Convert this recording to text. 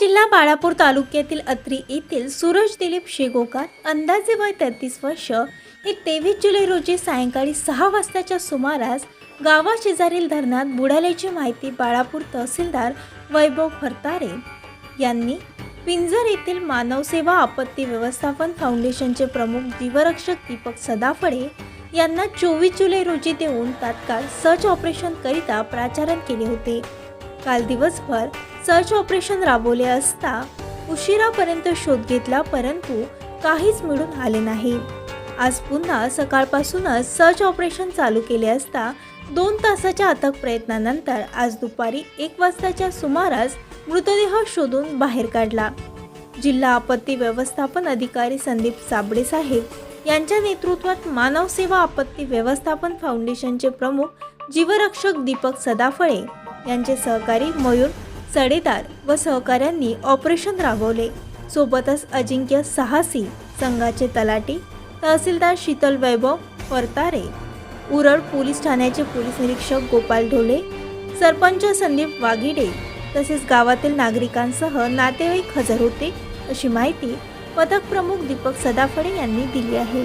जिल्हा बाळापूर तालुक्यातील अत्री येथील सूरज दिलीप शेगोकार अंदाजे वय तेहतीस वर्ष. हे तेवीस जुलै रोजी सायंकाळी सहा वाजताच्या सुमारास गावाशेजारील धरणात बुडाल्याची माहिती बाळापूर तहसीलदार वैभव फरतारे यांनी. पिंजर येथील मानवसेवा आपत्ती व्यवस्थापन फाउंडेशनचे प्रमुख जीवरक्षक दीपक सदाफळे यांना चोवीस जुलै रोजी देऊन तात्काळ सर्च ऑपरेशनकरिता प्राचारण केले होते. काल दिवसभर सर्च ऑपरेशन राबवले असता उशिरापर्यंत शोध घेतला परंतु काहीच मिळून आले नाही. आज पुन्हा सकाळपासूनच सर्च ऑपरेशन चालू केले असता दोन तासाच्या अथक प्रयत्नानंतर आज दुपारी एक वाजताच्या सुमारास मृतदेह शोधून बाहेर काढला. जिल्हा आपत्ती व्यवस्थापन अधिकारी संदीप साबळे साहेब यांच्या नेतृत्वात मानव सेवा आपत्ती व्यवस्थापन फाउंडेशनचे प्रमुख जीवरक्षक दीपक सदाफळे यांचे सहकारी मयूर सडेदार व सहकाऱ्यांनी ऑपरेशन राबवले. सोबतच अजिंक्य साहसी संघाचे तलाटी तहसीलदार शीतल वैभव परतारे उरळ पोलीस ठाण्याचे पोलीस निरीक्षक गोपाल ढोले सरपंच संदीप वाघिडे तसेच गावातील नागरिकांसह नातेवाईक हजर होते अशी माहिती पथक प्रमुख दीपक सदाफळे यांनी दिली आहे.